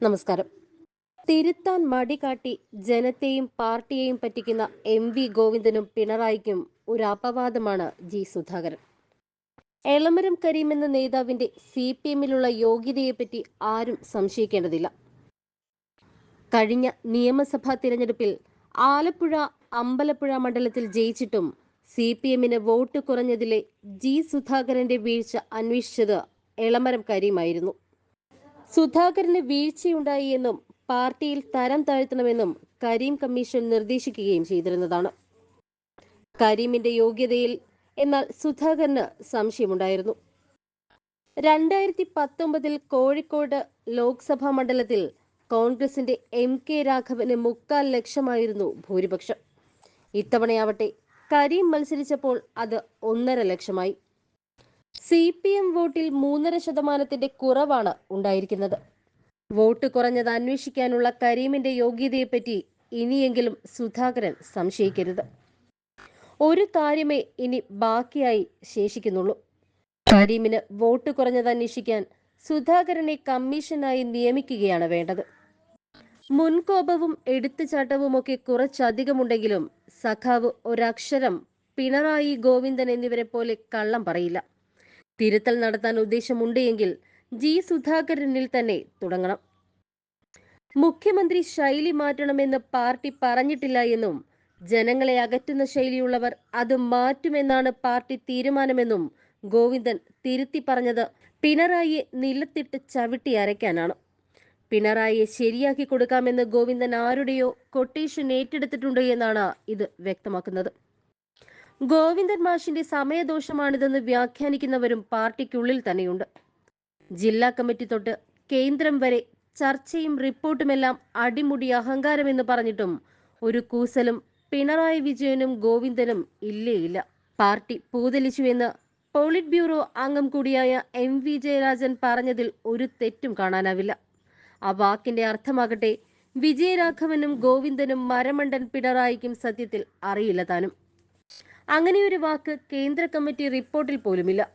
നമസ്കാരം. തിരുത്താൻ മടികാട്ടി ജനത്തെയും പാർട്ടിയെയും പറ്റിക്കുന്ന എം വി ഗോവിന്ദനും പിണറായിക്കും ഒരു അപവാദമാണ് ജി സുധാകരൻ. എളമരം കരീം എന്ന നേതാവിന്റെ സി പി എമ്മിലുള്ള യോഗ്യതയെപ്പറ്റി ആരും സംശയിക്കേണ്ടതില്ല. കഴിഞ്ഞ നിയമസഭാ തിരഞ്ഞെടുപ്പിൽ ആലപ്പുഴ അമ്പലപ്പുഴ മണ്ഡലത്തിൽ ജയിച്ചിട്ടും സി പി എമ്മിന് വോട്ട് കുറഞ്ഞതിലെ ജി സുധാകരന്റെ വീഴ്ച അന്വേഷിച്ചത് എളമരം കരീമായിരുന്നു സുധാകരന് വീഴ്ചയുണ്ടായി എന്നും പാർട്ടിയിൽ തരം താഴ്ത്തണമെന്നും കരീം കമ്മീഷൻ നിർദ്ദേശിക്കുകയും ചെയ്തിരുന്നതാണ്. കരീമിന്റെ യോഗ്യതയിൽ എന്നാൽ സുധാകരന് സംശയമുണ്ടായിരുന്നു. രണ്ടായിരത്തി പത്തൊമ്പതിൽ കോഴിക്കോട് ലോക്സഭാ മണ്ഡലത്തിൽ കോൺഗ്രസിന്റെ എം കെ രാഘവന് മുക്കാൽ ലക്ഷമായിരുന്നു ഭൂരിപക്ഷം. ഇത്തവണയാവട്ടെ കരീം മത്സരിച്ചപ്പോൾ അത് ഒന്നര ലക്ഷമായി. സി പി എം വോട്ടിൽ മൂന്നര ശതമാനത്തിന്റെ കുറവാണ് ഉണ്ടായിരിക്കുന്നത്. വോട്ട് കുറഞ്ഞത് അന്വേഷിക്കാനുള്ള കരീമിന്റെ യോഗ്യതയെപ്പറ്റി ഇനിയെങ്കിലും സുധാകരൻ സംശയിക്കരുത്. ഒരു കാര്യമേ ഇനി ബാക്കിയായി ശേഷിക്കുന്നുള്ളൂ. കരീമിന് വോട്ട് കുറഞ്ഞത് അന്വേഷിക്കാൻ സുധാകരനെ കമ്മീഷനായി നിയമിക്കുകയാണ് വേണ്ടത്. മുൻകോപവും എടുത്തുചാട്ടവുമൊക്കെ കുറച്ചധികമുണ്ടെങ്കിലും സഖാവ് ഒരക്ഷരം പിണറായി ഗോവിന്ദൻ എന്നിവരെ പോലെ കള്ളം പറയില്ല. തിരുത്തൽ നടത്താൻ ഉദ്ദേശമുണ്ട് എങ്കിൽ ജി. സുധാകരനിൽ തന്നെ തുടങ്ങണം. മുഖ്യമന്ത്രി ശൈലി മാറ്റണമെന്ന് പാർട്ടി പറഞ്ഞിട്ടില്ല എന്നും ജനങ്ങളെ അകറ്റുന്ന ശൈലിയുള്ളവർ അത് മാറ്റുമെന്നാണ് പാർട്ടി തീരുമാനമെന്നും ഗോവിന്ദൻ തിരുത്തി പറഞ്ഞത് പിണറായിയെ നിലത്തിട്ട് ചവിട്ടി അരയ്ക്കാനാണ്. പിണറായിയെ ശരിയാക്കി കൊടുക്കാമെന്ന് ഗോവിന്ദൻ ആരുടെയോ കൊട്ടേഷൻ ഏറ്റെടുത്തിട്ടുണ്ട് എന്നാണ് ഇത് വ്യക്തമാക്കുന്നത്. ഗോവിന്ദൻ മാഷിന്റെ സമയദോഷമാണിതെന്ന് വ്യാഖ്യാനിക്കുന്നവരും പാർട്ടിക്കുള്ളിൽ തന്നെയുണ്ട്. ജില്ലാ കമ്മിറ്റി തൊട്ട് കേന്ദ്രം വരെ ചർച്ചയും റിപ്പോർട്ടുമെല്ലാം അടിമുടി അഹങ്കാരമെന്ന് പറഞ്ഞിട്ടും ഒരു കൂസലും പിണറായി വിജയനും ഗോവിന്ദനും ഇല്ലേ ഇല്ല പാർട്ടി പൂതലിച്ചുവെന്ന് പോളിറ്റ് ബ്യൂറോ അംഗം കൂടിയായ എം വി ജയരാജൻ പറഞ്ഞതിൽ ഒരു തെറ്റും കാണാനാവില്ല. ആ വാക്കിന്റെ അർത്ഥമാകട്ടെ വിജയരാഘവനും ഗോവിന്ദനും മരമണ്ടൻ പിണറായിക്കും സത്യത്തിൽ അറിയില്ല താനും. അങ്ങനെയൊരു വാക്ക് കേന്ദ്ര കമ്മിറ്റി റിപ്പോർട്ടിൽ പോലുമില്ല.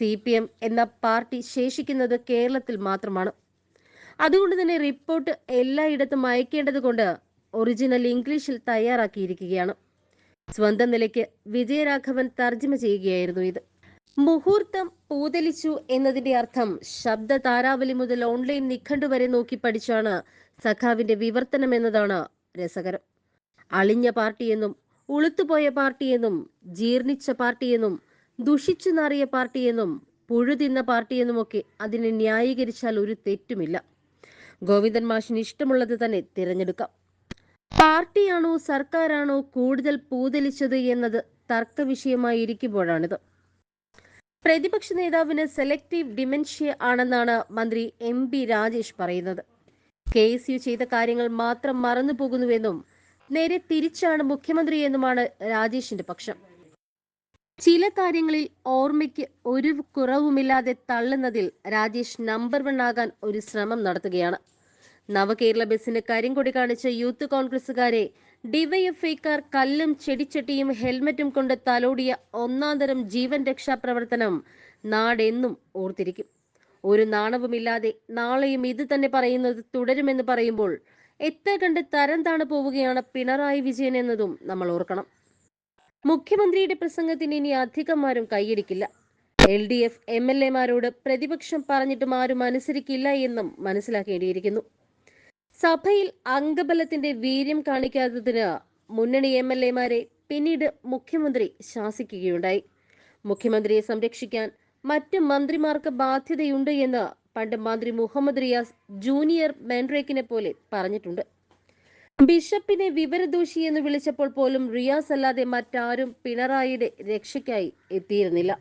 സി പി എം എന്ന പാർട്ടി ശേഷിക്കുന്നത് കേരളത്തിൽ മാത്രമാണ്. അതുകൊണ്ട് തന്നെ റിപ്പോർട്ട് എല്ലായിടത്തും അയക്കേണ്ടത് കൊണ്ട് ഒറിജിനൽ ഇംഗ്ലീഷിൽ തയ്യാറാക്കിയിരിക്കുകയാണ്. സ്വന്തം നിലയ്ക്ക് വിജയരാഘവൻ തർജമ ചെയ്യുകയായിരുന്നു ഇത്. മുഹൂർത്തം പൂതലിച്ചു എന്നതിന്റെ അർത്ഥം ശബ്ദ താരാവലി മുതൽ ഓൺലൈൻ നിഘണ്ടു വരെ നോക്കി പഠിച്ചാണ് സഖാവിന്റെ വിവർത്തനം എന്നതാണ് രസകരം. അളിഞ്ഞ പാർട്ടിയെന്നും ഉളുത്തുപോയ പാർട്ടിയെന്നും ജീർണിച്ച പാർട്ടിയെന്നും ദുഷിച്ചു നാറിയ പാർട്ടിയെന്നും പുഴുതിന്ന പാർട്ടിയെന്നുമൊക്കെ അതിനെ ന്യായീകരിച്ചാൽ ഒരു തെറ്റുമില്ല. ഗോവിന്ദൻ മാഷിന് ഇഷ്ടമുള്ളത് തന്നെ തിരഞ്ഞെടുക്കാം. പാർട്ടിയാണോ സർക്കാരാണോ കൂടുതൽ പൂതലിച്ചത് എന്നത് തർക്ക വിഷയമായിരിക്കുമ്പോഴാണിത് പ്രതിപക്ഷ നേതാവിന് സെലക്റ്റീവ് ഡിമെൻഷ്യ ആണെന്നാണ് മന്ത്രി എം പി രാജേഷ് പറയുന്നത്. കെ എസ് യു ചെയ്ത കാര്യങ്ങൾ മാത്രം മറന്നു പോകുന്നുവെന്നും നേരെ തിരിച്ചാണ് മുഖ്യമന്ത്രി എന്നുമാണ് രാജേഷിന്റെ പക്ഷം. ചില കാര്യങ്ങളിൽ ഓർമ്മയ്ക്ക് ഒരു കുറവുമില്ലാതെ തള്ളുന്നതിൽ രാജേഷ് നമ്പർ വൺ ആകാൻ ഒരു ശ്രമം നടത്തുകയാണ്. നവകേരള ബസിന് കരിങ്കൊടി കാണിച്ച യൂത്ത് കോൺഗ്രസുകാരെ ഡിവൈഎഫ്ഐക്കാർ കല്ലും ചെടിച്ചട്ടിയും ഹെൽമറ്റും കൊണ്ട് തലോടിയ ഒന്നാന്തരം ജീവൻ രക്ഷാ പ്രവർത്തനം നാടെന്നും ഓർത്തിരിക്കും. ഒരു നാണവുമില്ലാതെ നാളെയും ഇത് തന്നെ പറയുന്നത് തുടരുമെന്ന് പറയുമ്പോൾ എത്ര കണ്ട് തരം താണ് പോവുകയാണ് പിണറായി വിജയൻ എന്നതും നമ്മൾ ഓർക്കണം. മുഖ്യമന്ത്രിയുടെ പ്രസംഗത്തിന് ഇനി അധികമാരും കൈയടിക്കില്ല. L D F M L എമാരോട് പ്രതിപക്ഷം പറഞ്ഞിട്ടും ആരും അനുസരിക്കില്ല എന്നും മനസ്സിലാക്കേണ്ടിയിരിക്കുന്നു. സഭയിൽ അംഗബലത്തിന്റെ വീര്യം കാണിക്കാത്തതിന് മുന്നണി എം എൽ എമാരെ പിന്നീട് മുഖ്യമന്ത്രി ശാസിക്കുകയുണ്ടായി. മുഖ്യമന്ത്രിയെ സംരക്ഷിക്കാൻ മറ്റ് മന്ത്രിമാർക്ക് ബാധ്യതയുണ്ട് എന്ന് പണ്ട് മന്ത്രി മുഹമ്മദ് റിയാസ് ജൂനിയർ മെൻറേക്കിനെ പോലെ പറഞ്ഞിട്ടുണ്ട്. ബിഷപ്പിനെ വിവരദോഷി എന്ന് വിളിച്ചപ്പോൾ പോലും റിയാസ് അല്ലാതെ മറ്റാരും പിണറായിയുടെ രക്ഷയ്ക്കായി എത്തിയിരുന്നില്ല.